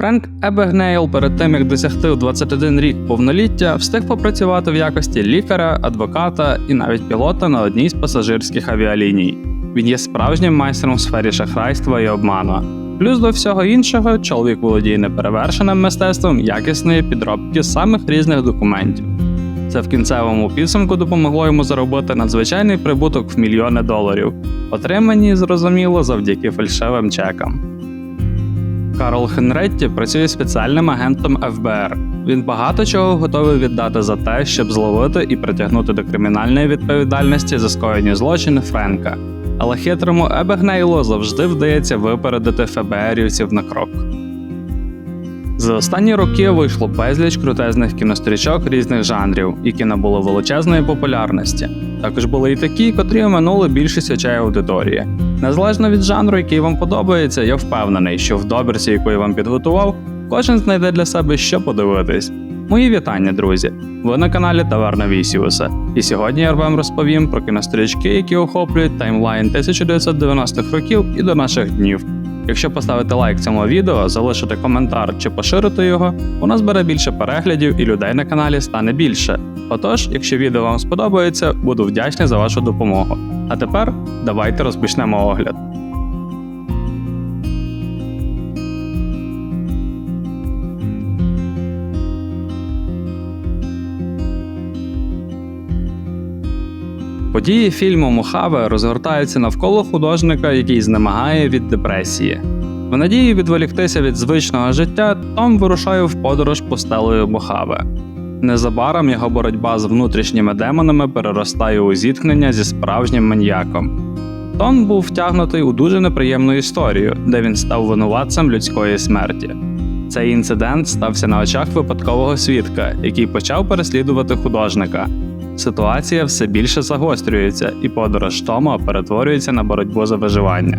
Френк Ебегнейл перед тим як досягти у 21 рік повноліття, встиг попрацювати в якості лікаря, адвоката і навіть пілота на одній з пасажирських авіаліній. Він є справжнім майстром в сфері шахрайства і обману. Плюс до всього іншого, чоловік володіє неперевершеним мистецтвом якісної підробки самих різних документів. Це в кінцевому підсумку допомогло йому заробити надзвичайний прибуток в мільйони доларів, отримані, зрозуміло, завдяки фальшивим чекам. Карл Хенретті працює спеціальним агентом ФБР. Він багато чого готовий віддати за те, щоб зловити і притягнути до кримінальної відповідальності за скоєні злочини Френка. Але хитрому Ебегнейло завжди вдається випередити ФБРівців на крок. За останні роки вийшло безліч крутезних кінострічок різних жанрів, які набули величезної популярності. Також були і такі, котрі оминули більшість очей аудиторії. Незалежно від жанру, який вам подобається, я впевнений, що в добірці, яку я вам підготував, кожен знайде для себе що подивитись. Мої вітання, друзі! Ви на каналі Таверна Вісіуса. І сьогодні я вам розповім про кінострічки, які охоплюють таймлайн 1990-х років і до наших днів. Якщо поставити лайк цьому відео, залишити коментар чи поширити його, воно збере більше переглядів і людей на каналі стане більше. Отож, якщо відео вам сподобається, буду вдячний за вашу допомогу. А тепер давайте розпочнемо огляд. Події фільму Мохаве розгортаються навколо художника, який знемагає від депресії. В надії відволіктися від звичного життя, Том вирушає в подорож постелею Мохаве. Незабаром його боротьба з внутрішніми демонами переростає у зіткнення зі справжнім маньяком. Том був втягнутий у дуже неприємну історію, де він став винуватцем людської смерті. Цей інцидент стався на очах випадкового свідка, який почав переслідувати художника. Ситуація все більше загострюється, і подорож Тома перетворюється на боротьбу за виживання.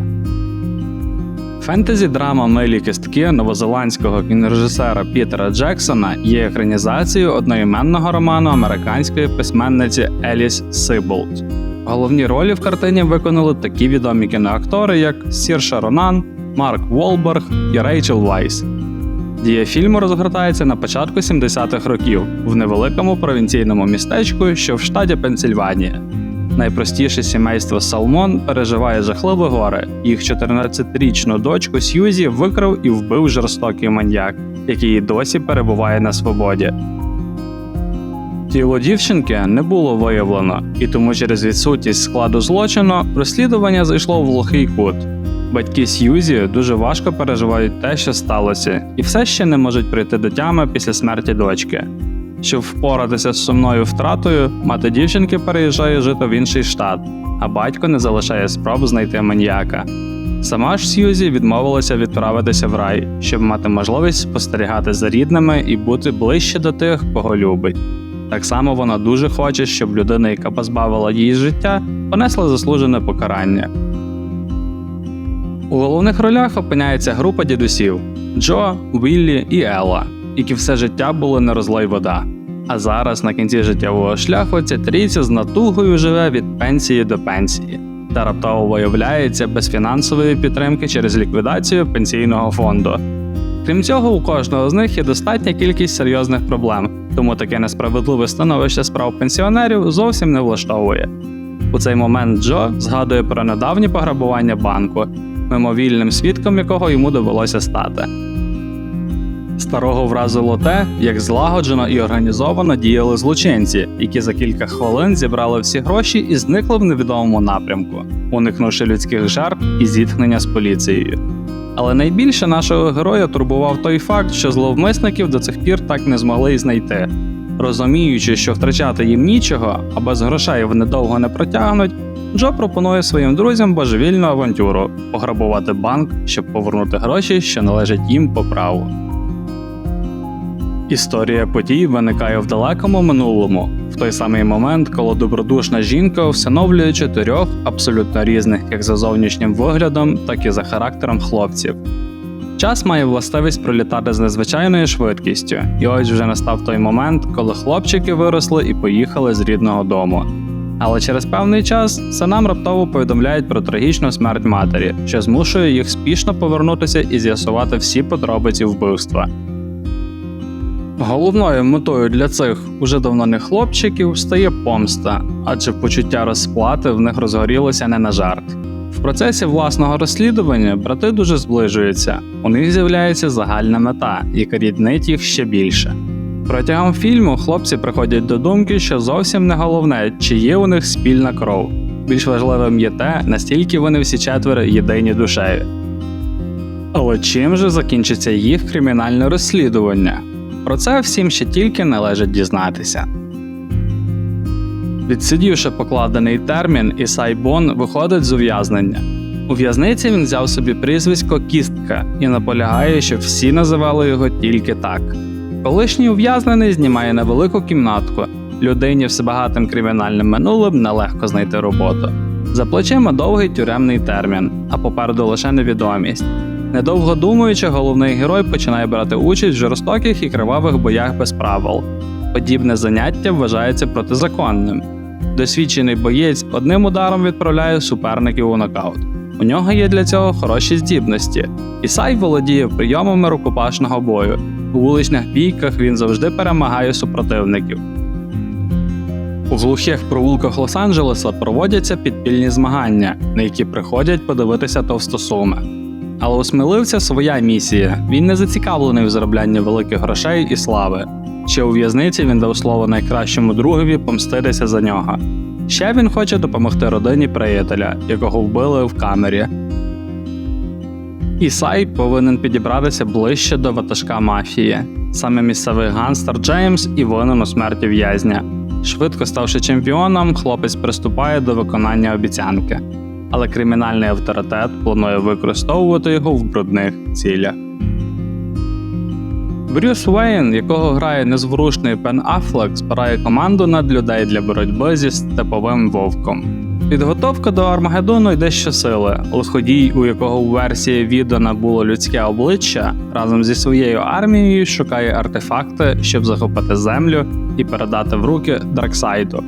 Фентезі драма Милі кістки новозеландського кінорежисера Пітера Джексона є екранізацією одноіменного роману американської письменниці Еліс Сиболт. Головні ролі в картині виконали такі відомі кіноактори, як Сірша Ронан, Марк Волберг і Рейчел Вайс. Дія фільму розгортається на початку 70-х років в невеликому провінційному містечку, що в штаті Пенсільванія. Найпростіше сімейство Салмон переживає жахливе горе. Їх 14-річну дочку Сьюзі викрав і вбив жорстокий маньяк, який досі перебуває на свободі. Тіло дівчинки не було виявлено, і тому через відсутність складу злочину розслідування зайшло в глухий кут. Батьки Сьюзі дуже важко переживають те, що сталося, і все ще не можуть прийти до тями після смерті дочки. Щоб впоратися з сумною втратою, мати дівчинки переїжджає жити в інший штат, а батько не залишає спроб знайти маньяка. Сама ж Сьюзі відмовилася відправитися в рай, щоб мати можливість спостерігати за рідними і бути ближче до тих, кого любить. Так само вона дуже хоче, щоб людина, яка позбавила її життя, понесла заслужене покарання. У головних ролях опиняється група дідусів Джо, Віллі і Елла, які все життя були не розлий вода. А зараз на кінці життєвого шляху ця трійця з натугою живе від пенсії до пенсії та раптово виявляється без фінансової підтримки через ліквідацію пенсійного фонду. Крім цього, у кожного з них є достатня кількість серйозних проблем, тому таке несправедливе становище справ пенсіонерів зовсім не влаштовує. У цей момент Джо згадує про недавнє пограбування банку, мимовільним свідком якого йому довелося стати. Старого вразило те, як злагоджено і організовано діяли злочинці, які за кілька хвилин зібрали всі гроші і зникли в невідомому напрямку, уникнувши людських жертв і зіткнення з поліцією. Але найбільше нашого героя турбував той факт, що зловмисників до цих пір так не змогли й знайти. Розуміючи, що втрачати їм нічого, а без грошей вони довго не протягнуть, Джо пропонує своїм друзям божевільну авантюру пограбувати банк, щоб повернути гроші, що належать їм по праву. Історія подій виникає в далекому минулому, в той самий момент, коли добродушна жінка всиновлює чотирьох абсолютно різних як за зовнішнім виглядом, так і за характером хлопців. Час має властивість пролітати з незвичайною швидкістю, і ось вже настав той момент, коли хлопчики виросли і поїхали з рідного дому. Але через певний час синам раптово повідомляють про трагічну смерть матері, що змушує їх спішно повернутися і з'ясувати всі подробиці вбивства. Головною метою для цих уже давно не хлопчиків стає помста, адже почуття розплати в них розгорілося не на жарт. В процесі власного розслідування брати дуже зближуються, у них з'являється загальна мета, яка ріднить їх ще більше. Протягом фільму хлопці приходять до думки, що зовсім не головне, чи є у них спільна кров. Більш важливим є те, настільки вони всі четверо єдині душею. Але чим же закінчиться їх кримінальне розслідування? Про це всім ще тільки належить дізнатися. Відсидівши покладений термін, Ісай Бон виходить з ув'язнення. У в'язниці він взяв собі прізвисько Кістка і наполягає, що всі називали його тільки так. Колишній ув'язнений знімає невелику кімнатку. Людині з багатим кримінальним минулим нелегко знайти роботу. За плечима довгий тюремний термін, а попереду лише невідомість. Недовго думаючи, головний герой починає брати участь в жорстоких і кривавих боях без правил. Подібне заняття вважається протизаконним. Досвідчений боєць одним ударом відправляє суперників у нокаут. У нього є для цього хороші здібності. Ісай володіє прийомами рукопашного бою. У вуличних бійках він завжди перемагає супротивників. У глухих провулках Лос-Анджелеса проводяться підпільні змагання, на які приходять подивитися товстосуми. Але у сміливця своя місія. Він не зацікавлений в зароблянні великих грошей і слави. Ще у в'язниці він дав слово найкращому другові помститися за нього. Ще він хоче допомогти родині приятеля, якого вбили в камері. Ісай повинен підібратися ближче до ватажка мафії. Саме місцевий ганстер Джеймс і винен у смерті в'язня. Швидко ставши чемпіоном, хлопець приступає до виконання обіцянки, але кримінальний авторитет планує використовувати його в брудних цілях. Брюс Уейн, якого грає незворушний Пен Аффлек, збирає команду над людей для боротьби зі степовим вовком. Підготовка до Армагеддону йде щосили. Лиходій, у якого у версії Відона було людське обличчя, разом зі своєю армією шукає артефакти, щоб захопити землю і передати в руки Дарксайду.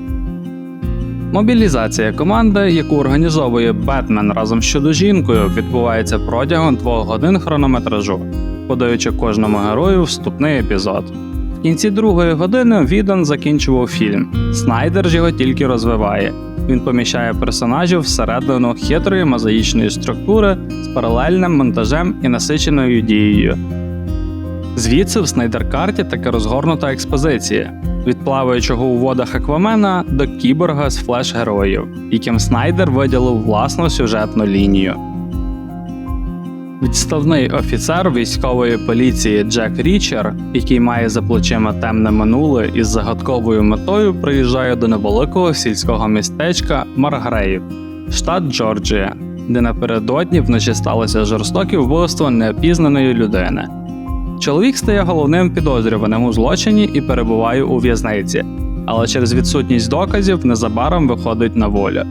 Мобілізація команди, яку організовує Бетмен разом з чудо-жінкою, відбувається протягом двох годин хронометражу, подаючи кожному герою вступний епізод. В кінці другої години Відон закінчував фільм. Снайдер ж його тільки розвиває. Він поміщає персонажів всередину хитрої мозаїчної структури з паралельним монтажем і насиченою дією. Звідси в Снайдер-карті таки розгорнута експозиція від плаваючого у водах Аквамена до кіборга з флеш-героїв, яким Снайдер виділив власну сюжетну лінію. Відставний офіцер військової поліції Джек Річер, який має за плечима темне минуле із загадковою метою, приїжджає до невеликого сільського містечка Маргрейв, штат Джорджія, де напередодні вночі сталося жорстоке вбивство неопізнаної людини. Чоловік стає головним підозрюваним у злочині і перебуває у в'язниці, але через відсутність доказів незабаром виходить на волю.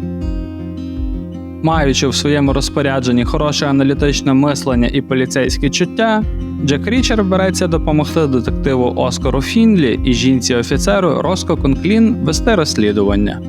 Маючи в своєму розпорядженні хороше аналітичне мислення і поліцейське чуття, Джек Річер береться допомогти детективу Оскару Фінлі і жінці-офіцеру Роско Конклін вести розслідування.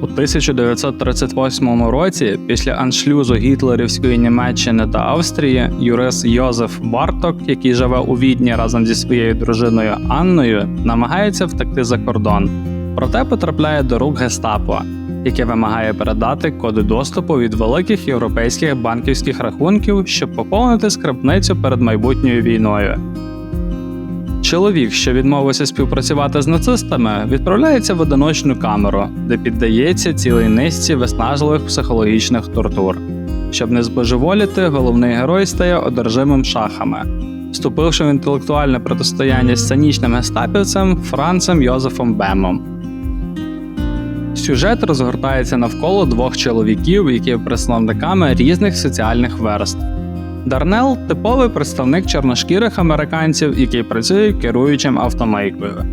У 1938 році, після аншлюзу гітлерівської Німеччини та Австрії, юрист Йозеф Барток, який живе у Відні разом зі своєю дружиною Анною, намагається втекти за кордон, проте потрапляє до рук гестапо, яке вимагає передати коди доступу від великих європейських банківських рахунків, щоб поповнити скарбницю перед майбутньою війною. Чоловік, що відмовився співпрацювати з нацистами, відправляється в одиночну камеру, де піддається цілій низці виснажливих психологічних тортур. Щоб не збожеволіти, головний герой стає одержимим шахами, вступивши в інтелектуальне протистояння з цинічним гестапівцем Францем Йозефом Бемом. Сюжет розгортається навколо двох чоловіків, які є представниками різних соціальних верств. Дарнел типовий представник чорношкірих американців, який працює керуючим автомийкою.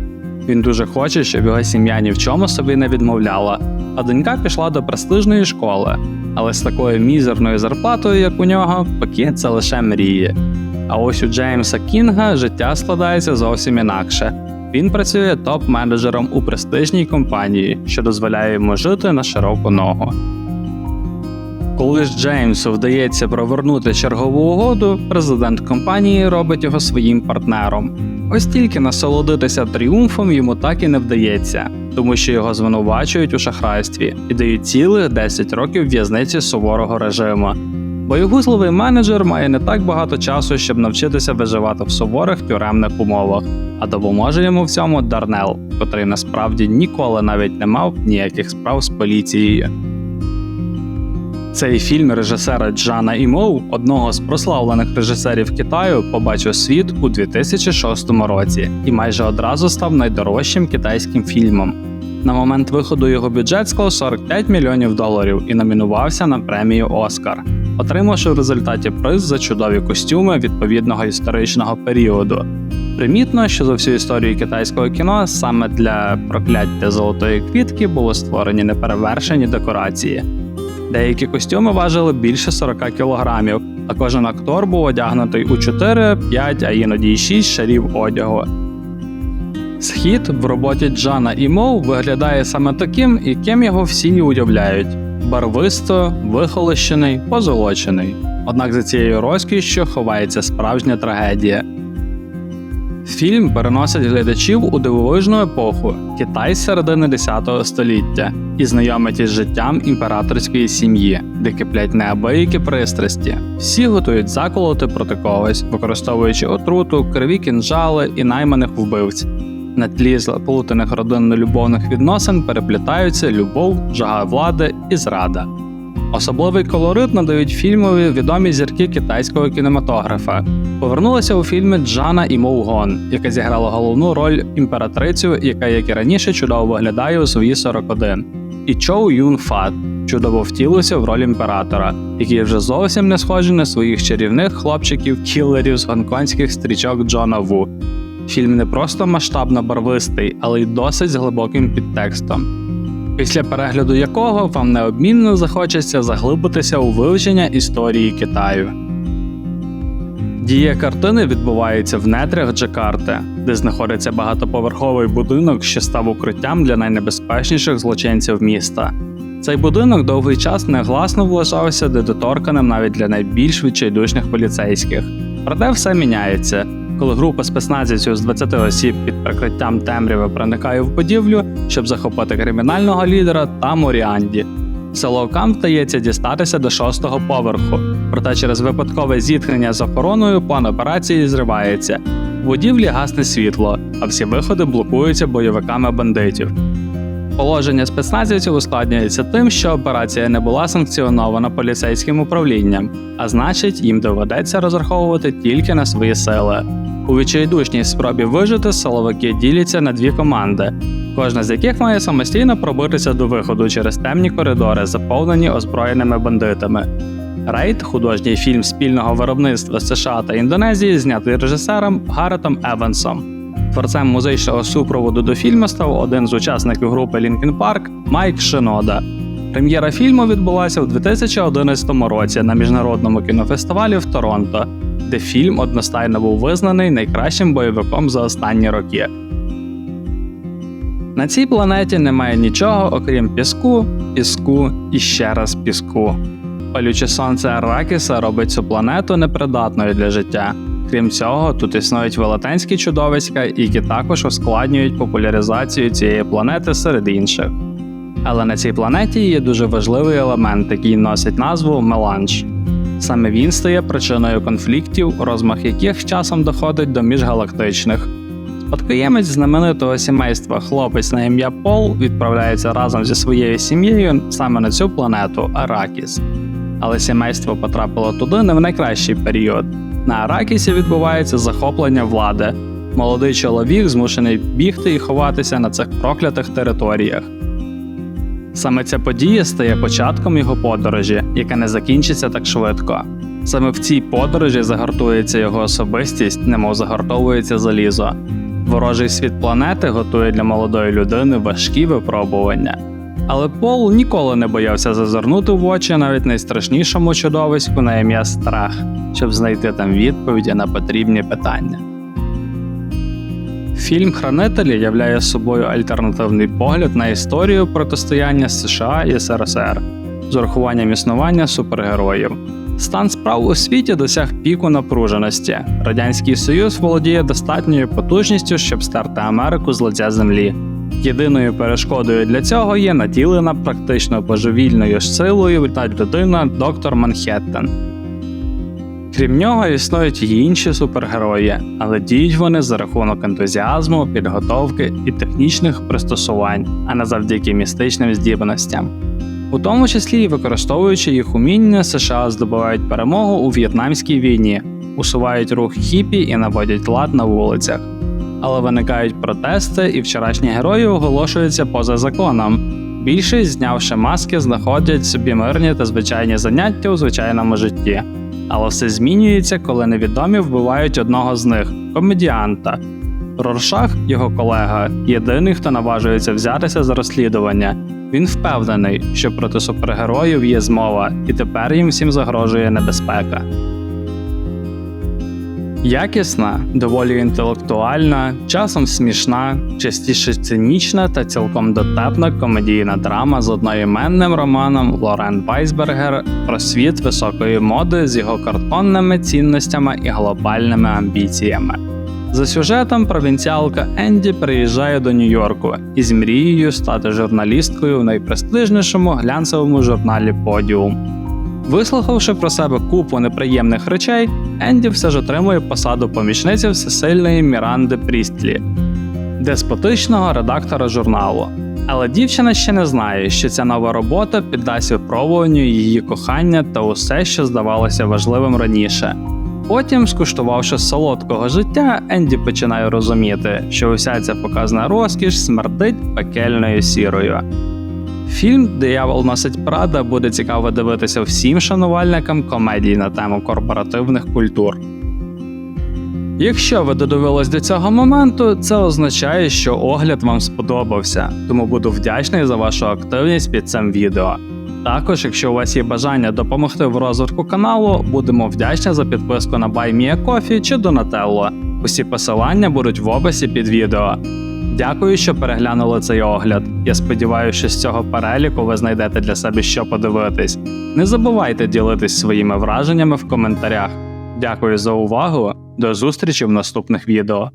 Він дуже хоче, щоб його сім'я ні в чому собі не відмовляла, а донька пішла до престижної школи, але з такою мізерною зарплатою, як у нього, поки це лише мрії. А ось у Джеймса Кінга життя складається зовсім інакше. Він працює топ-менеджером у престижній компанії, що дозволяє йому жити на широку ногу. Коли ж Джеймсу вдається провернути чергову угоду, президент компанії робить його своїм партнером. Ось тільки насолодитися тріумфом йому так і не вдається, тому що його звинувачують у шахрайстві і дають цілих 10 років в'язниці суворого режиму. Боєгузливий менеджер має не так багато часу, щоб навчитися виживати в суворих тюремних умовах, а допоможе йому в цьому Дарнел, котрий насправді ніколи навіть не мав ніяких справ з поліцією. Цей фільм режисера Джана Імоу, одного з прославлених режисерів Китаю, побачив світ у 2006 році і майже одразу став найдорожчим китайським фільмом. На момент виходу його бюджет склав 45 мільйонів доларів і номінувався на премію Оскар, отримавши в результаті приз за чудові костюми відповідного історичного періоду. Примітно, що за всю історію китайського кіно саме для прокляття золотої квітки були створені неперевершені декорації. Деякі костюми важили більше 40 кілограмів, а кожен актор був одягнутий у 4, 5, а іноді й 6 шарів одягу. Схід в роботі Джана і Моу виглядає саме таким, яким його всі уявляють: барвисто, вихолощений, позолочений. Однак за цією розкішшю ховається справжня трагедія. Фільм переносить глядачів у дивовижну епоху Китай середини 10 століття і знайомить із життям імператорської сім'ї, де киплять неабиякі пристрасті. Всі готують заколоти проти когось, використовуючи отруту, криві кінжали і найманих вбивць. На тлі заплутаних родинно-любовних відносин переплітаються любов, жага влади і зрада. Особливий колорит надають фільмові відомі зірки китайського кінематографа. Повернулася у фільмі Джана і Моугон, яка зіграла головну роль імператрицю, яка, як і раніше, чудово виглядає у свої 41. І Чоу Юн Фат чудово втілився в роль імператора, який вже зовсім не схожий на своїх чарівних хлопчиків-кілерів з гонконгських стрічок Джона Ву. Фільм не просто масштабно барвистий, але й досить з глибоким підтекстом після перегляду якого вам неодмінно захочеться заглибитися у вивчення історії Китаю. Дія картини відбувається в нетрях Джакарти, де знаходиться багатоповерховий будинок, що став укриттям для найнебезпечніших злочинців міста. Цей будинок довгий час негласно вважався недоторканим навіть для найбільш відчайдушних поліцейських. Проте все міняється, коли група спецназівців з 20 осіб під прикриттям темряви проникає в будівлю, щоб захопити кримінального лідера та Моріанді. Силовкам вдається дістатися до шостого поверху, проте через випадкове зіткнення з охороною план операції зривається. В будівлі гасне світло, а всі виходи блокуються бойовиками бандитів. Положення спецназівців ускладнюється тим, що операція не була санкціонована поліцейським управлінням, а значить, їм доведеться розраховувати тільки на свої сили. У відчайдушній спробі вижити силовики діляться на дві команди, кожна з яких має самостійно пробитися до виходу через темні коридори, заповнені озброєними бандитами. Рейд художній фільм спільного виробництва США та Індонезії, знятий режисером Гаретом Евансом. Творцем музичного супроводу до фільму став один з учасників групи Linkin Park Майк Шинода. Прем'єра фільму відбулася у 2011 році на міжнародному кінофестивалі в Торонто, де фільм одностайно був визнаний найкращим бойовиком за останні роки. На цій планеті немає нічого, окрім піску, піску і ще раз піску. Палюче сонце Аракіса робить цю планету непридатною для життя. Крім цього, тут існують велетенські чудовиська, які також ускладнюють популяризацію цієї планети серед інших. Але на цій планеті є дуже важливий елемент, який носить назву меланж. Саме він стає причиною конфліктів, розмах яких часом доходить до міжгалактичних. Спадкоємець знаменитого сімейства хлопець на ім'я Пол відправляється разом зі своєю сім'єю саме на цю планету Аракіс. Але сімейство потрапило туди не в найкращий період. На Аракісі відбувається захоплення влади. Молодий чоловік змушений бігти і ховатися на цих проклятих територіях. Саме ця подія стає початком його подорожі, яка не закінчиться так швидко. Саме в цій подорожі загартується його особистість, немов загартовується залізо. Ворожий світ планети готує для молодої людини важкі випробування. Але Пол ніколи не боявся зазирнути в очі навіть найстрашнішому чудовиську на ім'я Страх, щоб знайти там відповіді на потрібні питання. Фільм Хранителі являє собою альтернативний погляд на історію протистояння США і СРСР з урахуванням існування супергероїв. Стан справ у світі досяг піку напруженості. Радянський Союз володіє достатньою потужністю, щоб стерти Америку з лиця землі. Єдиною перешкодою для цього є наділена практично божевільною силою людина доктор Манхеттен. Крім нього, існують і інші супергерої, але діють вони за рахунок ентузіазму, підготовки і технічних пристосувань, а не завдяки містичним здібностям. У тому числі і використовуючи їх уміння, США здобувають перемогу у В'єтнамській війні, усувають рух хіпі і наводять лад на вулицях. Але виникають протести, і вчорашні герої оголошуються поза законом. Більшість, знявши маски, знаходять собі мирні та звичайні заняття у звичайному житті. Але все змінюється, коли невідомі вбивають одного з них комедіанта. Роршах, його колега, єдиний, хто наважується взятися за розслідування. Він впевнений, що проти супергероїв є змова, і тепер їм всім загрожує небезпека. Якісна, доволі інтелектуальна, часом смішна, частіше цинічна та цілком дотепна комедійна драма з одноіменним романом Лорен Вайсбергер про світ високої моди з його картонними цінностями і глобальними амбіціями. За сюжетом провінціалка Енді приїжджає до Нью-Йорку із мрією стати журналісткою в найпрестижнішому глянцевому журналі Подіум. Вислухавши про себе купу неприємних речей, Енді все ж отримує посаду помічниці всесильної Міранди Прістлі, деспотичного редактора журналу. Але дівчина ще не знає, що ця нова робота піддасть випробуванню її кохання та усе, що здавалося важливим раніше. Потім, скуштувавши солодкого життя, Енді починає розуміти, що уся ця показна розкіш смердить пекельною сірою. Фільм Диявол носить Прада буде цікаво дивитися всім шанувальникам комедій на тему корпоративних культур. Якщо ви додивились до цього моменту, це означає, що огляд вам сподобався, тому буду вдячний за вашу активність під цим відео. Також, якщо у вас є бажання допомогти в розвитку каналу, будемо вдячні за підписку на BuyMeACoffee чи Donatello. Усі посилання будуть в описі під відео. Дякую, що переглянули цей огляд. Я сподіваюся, що з цього переліку ви знайдете для себе що подивитись. Не забувайте ділитись своїми враженнями в коментарях. Дякую за увагу. До зустрічі в наступних відео.